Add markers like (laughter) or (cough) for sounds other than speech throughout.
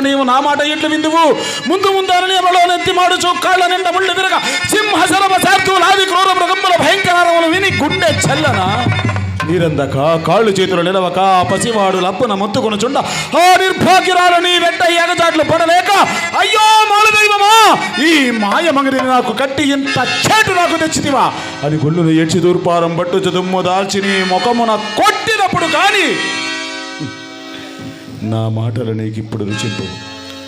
నీవు నా మాట ఎట్లు విందువు? ముందు ముందని ఎవరో నెత్తి మాడు చొక్కాళ్ళ నిండా ముళ్ళు విరగ సింహ శరభ నాది క్రూర మృగంబల భయంకరములు విని గుండె చల్లన. నీరందక కాళ్ళు చేతులు నిలవక ఆ పసివాడు లప్పున మొత్తుకొనుచుండ ఆ నిర్భాగ్యురాలు నీ వెంట ఎగజాట్లు పడలేక అయ్యో మాల దైవమా ఈ మాయ మంగరిని నాకు కట్టి ఇంత చేటు నాకు తెచ్చితివా? అని గుళ్ళును ఏడ్చి దూర్పారం పట్టు చదుమ్ము దాల్చి నీ ముఖమున కొట్టినప్పుడు కానీ నా మాటలు నీకు ఇప్పుడు రుచింపు.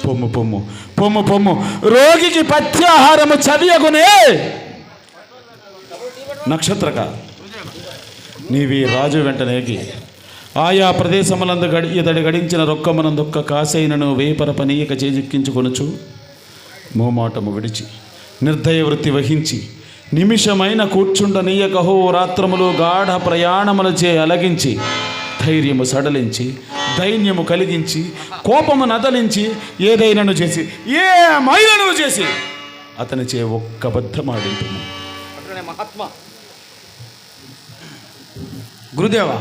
పొమ్ము పొమ్ము. పొమ్ము పొమ్ము. రోగికి పథ్యాహారము చదియగునే నక్షత్రక. నీవి రాజు వెంటనేకి ఆయా ప్రదేశములందు గడి ఇతడి గడించిన రొక్కమనందొక్క కాసైనను వేపర పనీయక చేజిక్కించుకొనుచు మోమాటము విడిచి నిర్దయ వృత్తి వహించి నిమిషమైన కూర్చుండనీయక హో రాత్రములు గాఢ ప్రయాణములచే అలగించి ధైర్యము సడలించి దైన్యము కలిగించి కోపము నదలించి ఏదైనాను చేసి ఏ మైనను చేసి అతనిచే ఒక్క బద్ధమాడింటుము అటునే మహాత్మా. గురుదేవ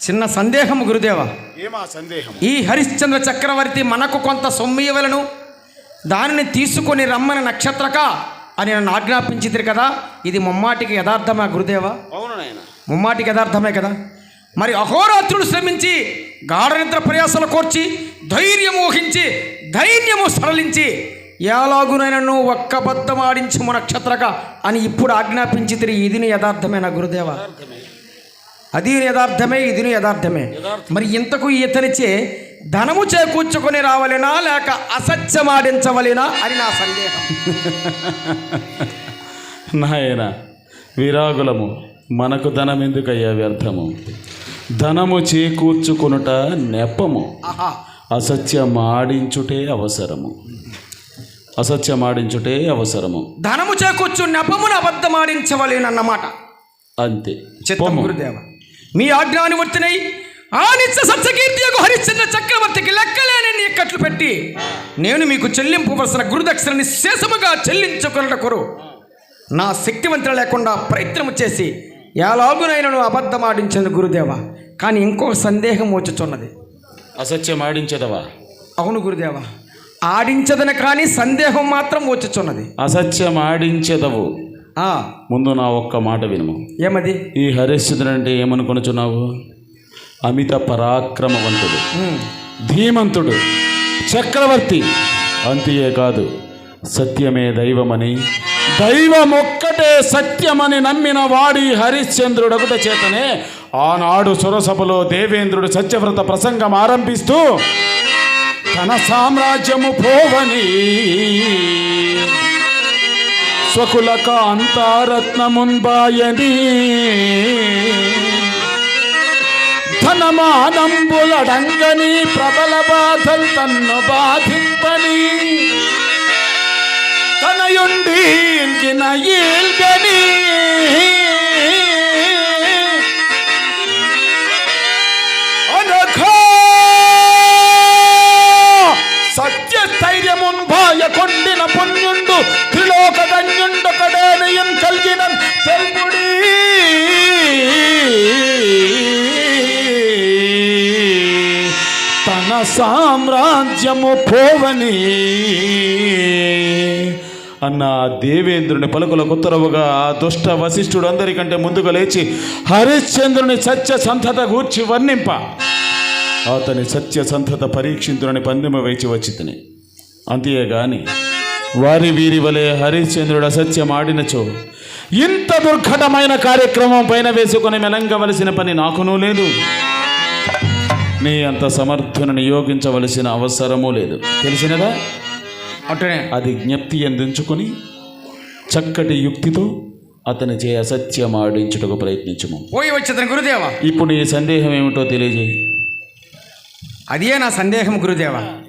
చిన్న సందేహం గురుదేవ. ఏమా సందేహం ఈ హరిశ్చంద్ర చక్రవర్తి మనకు కొంత సొమ్మియవలను దానిని తీసుకొని రమ్మని నక్షత్రక అని నన్ను ఆజ్ఞాపించింది కదా. ఇది ముమ్మాటికి యథార్థమా గురుదేవ? అవును నాయన. ముమ్మాటికి యథార్థమే కదా. మరి అహోరాత్రులు శ్రమించి గాఢ నిద్ర ప్రయాసలు కోర్చి ధైర్యము ఊహించి ధైర్యము సరళించి ఎలాగునైనా ఒక్క బద్దం ఆడించము నక్షత్రక అని ఇప్పుడు ఆజ్ఞాపించి ఇదిని యథార్థమేనా గురుదేవ. అది యథార్థమే ఇదిని యథార్థమే. మరి ఇంతకు ఇతనిచే ధనము చేకూర్చుకొని రావలేనా లేక అసత్యమాడించవలేనా అని నా సందేహం. (laughs) నాయన విరాగులము మనకు ధనం ఎందుకయ్యా వ్యర్థము? ధనము చేకూర్చుకొనుట నెపము. ఆహా. అసత్యమాడించుటే అవసరము. అసత్యమాడించుటే అవసరము. ధనము చేకూర్చు నెపమును అబద్ధమాడించవలేనన్నమాట. అంతే. చిత్తం పొమ్ము. గురుదేవ మీ ఆజ్ఞానువర్తినై ఆ నిత్య సత్యకీర్తి హరిశ్చంద్ర చక్రవర్తికి లెక్కలేని ఇక్కట్లు పెట్టి నేను మీకు చెల్లింపవలసిన గురుదక్షిణని శేషముగా చెల్లించుకున్నటకురు నా శక్తివంతులు లేకుండా ప్రయత్నము చేసి ఎలాగునైనను అబద్ధమాడించింది గురుదేవ కానీ ఇంకో సందేహం వచ్చుచున్నది. అసత్యమాడించదవా అవును గురుదేవ ఆడించదని కానీ సందేహం మాత్రం వచ్చుచున్నది. అసత్యమాడించదవు ఆ, ముందు నా ఒక్క మాట వినుము. ఏమది? ఈ హరిశ్చంద్రుడు అంటే ఏమనుకొనుచున్నావు? అమిత పరాక్రమవంతుడు. ధీమంతుడు. చక్రవర్తి. అంతే కాదు సత్యమే దైవమని దైవమొక్కటే సత్యమని నమ్మిన వాడి హరిశ్చంద్రుడొకట చేతనే ఆనాడు సురసభలో దేవేంద్రుడు సత్యవ్రత ప్రసంగం ఆరంభిస్తూ తన సామ్రాజ్యము పోవని స్వకుల కాంతారత్నమున్బాయని ధనమానంబులడంగని ప్రబల బాధల్ తన్ను బాధింపని తనయుండి ఈల్గిన ఈల్గని భాయ కొండిన పుణ్యుండు త్రిలోక ధన్యుండొకడేనయం కలిగిన తెల్పుడి. తన సామ్రాజ్యము పోవని. అన్న దేవేంద్రుని పలుకులకు ఉత్తరవుగా ఆ దుష్ట వశిష్ఠుడు అందరికంటే ముందుగా లేచి హరిశ్చంద్రుని సత్య సంతత గూర్చి వర్ణింప. అతని సత్య సంతత పరీక్షించునని పందిమ వేచి వచ్చితని. అంతేగాని వారి వీరి వలె హరిశ్చంద్రుడు అసత్యం ఆడినచో ఇంత దుర్ఘటమైన కార్యక్రమం పైన వేసుకుని మెలంగవలసిన పని నాకునూ లేదు. నీ అంత సమర్థుని నియోగించవలసిన అవసరమూ లేదు. తెలిసినదా? అది జ్ఞప్తి అందించుకొని చక్కటి యుక్తితో అతని చే అసత్యం ఆడించుటకు ప్రయత్నించము. పోయి వచ్చేదని గురుదేవ. ఇప్పుడు నీ సందేహం ఏమిటో తెలియజేయి. అదే నా సందేహం గురుదేవ.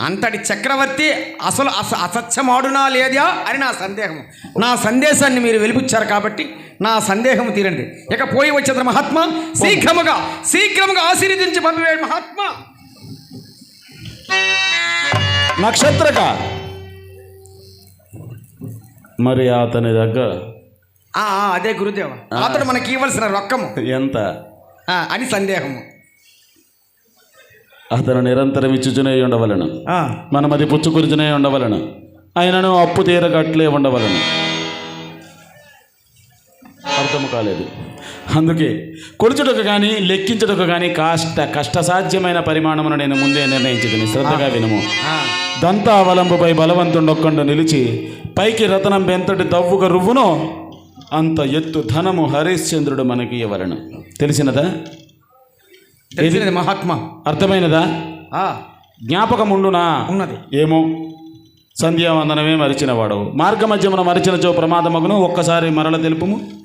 అంతటి చక్రవర్తి అసలు అస అసత్యమాడునా లేదా అని నా సందేహం. నా సందేశాన్ని మీరు వెలిపించారు కాబట్టి నా సందేహం తీరండి. ఇక పోయి వచ్చేది మహాత్మా శీఘ్రముగా శీఘ్రముగా ఆశీర్వదించి పంపివేడు మహాత్మా. నక్షత్రక మరి అతని దగ్గర అదే గురుదేవ. అతడు మనకి ఇవ్వాల్సిన రొక్కము. ఎంత? అని సందేహము. అతను నిరంతరం ఇచ్చుచునే ఉండవలను. ఆ, మనం అది పుచ్చుకురిచునే ఉండవలను. ఆయనను అప్పు తీరగట్లే ఉండవలను. అర్థం కాలేదు. అందుకే కొలుచుటకు కానీ లెక్కించుటకు కానీ కాష్ట కష్టసాధ్యమైన పరిమాణమును నేను ముందే నిర్ణయించుకుని శ్రద్ధగా వినుము. దంతావలంబుపై బలవంతుండొక్కండు నిలిచి పైకి రతనం బెంతటి దవ్వుగా రువ్వునో అంత ఎత్తు ధనము హరిశ్చంద్రుడు మనకి ఇవ్వలను. తెలిసినదా? తెలిసినది మహాత్మ. అర్థమైనదా? ఆ, జ్ఞాపకం ఉండునా ఉన్నది. ఏమో? సంధ్యావందనమే మరిచినవాడు మార్గమధ్యమున మరిచినచో ప్రమాదమగును ఒక్కసారి మరల తెలుపుము.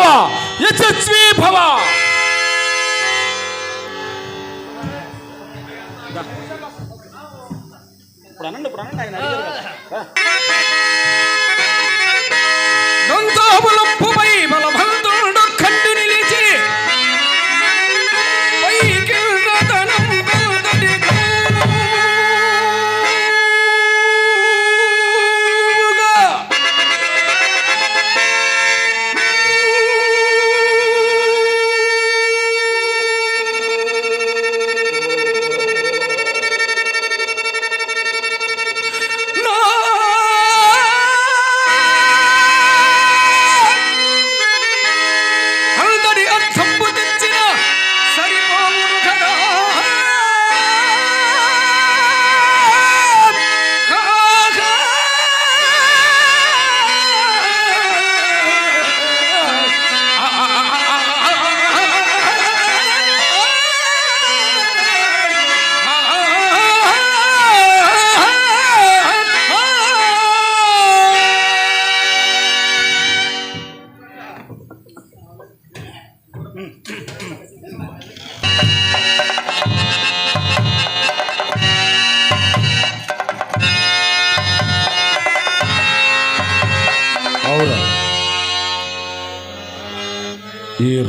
విజయీభవ యశస్వీ భవ దంతాబలంపుపై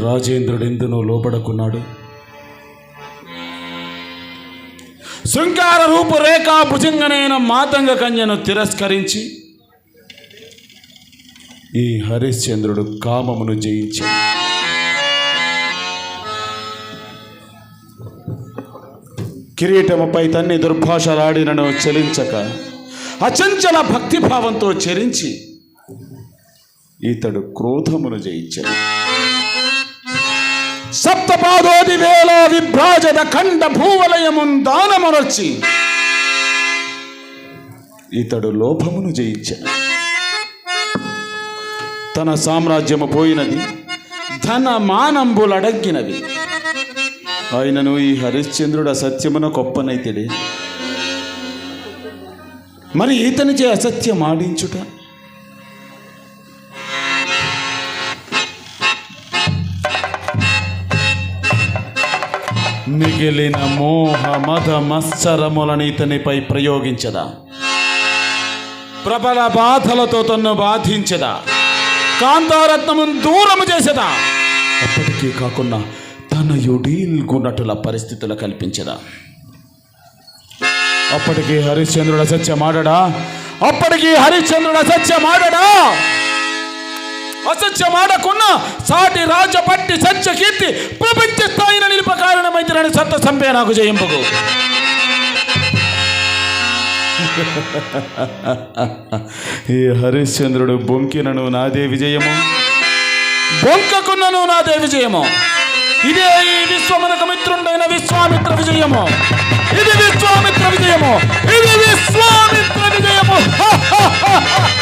రాజేంద్రుడు ఎందునో లోపడుకున్నాడు శృంగార రూపురేఖా భుజంగనైన మాతంగ కన్యను తిరస్కరించి ఈ హరిశ్చంద్రుడు కామమును జయించాడు. కిరీటముపై తన్ని దుర్భాషలాడినను చెలించక అచంచల భక్తిభావంతో చరించి ఇతడు క్రోధమును జయించాడు. సప్తపాదోది వేల విభ్రాజద ఖండ భూవలయము దానమునర్చి ఇతడు లోభమును జయించాడు తన సామ్రాజ్యము పోయినది ధన మానంబులడగ్గినవి. ఆయనను ఈ హరిశ్చంద్రుడు అసత్యమున కొప్పనైతిడే. మరి ఇతనిచే అసత్యం ఆడించుట? మిగిలిన మోహ మద మత్సరములను ఇతనిపై ప్రయోగించదా. ప్రబల బాధలతో తన్ను బాధించదా. కాంతారత్నము దూరము చేసదా. అప్పటికీ కాకుండా తన యుడీల్గున్నటుల పరిస్థితులు కల్పించదా. అప్పటికి హరిశ్చంద్రుడు అసత్యమాడడా? అప్పటికి హరిశ్చంద్రుడు అసత్యమాడడా? అసత్యమాడకున్న సాటి రాజ పట్టి సత్య కీర్తి ప్రపంచ స్థాయిలో నిలుప కారణమైందని సత్త సంపే నాకు జయింపకు. ఈ హరిశ్చంద్రుడు బొంకినను నాదే విజయము. బొంకకున్నను నాదే విజయము. ఇదే ఈ విశ్వమునకు మిత్రుండైన విశ్వామిత్ర విజయము. ఇది విశ్వామిత్ర విజయము. ఇది విశ్వామిత్ర విజయము. (laughs)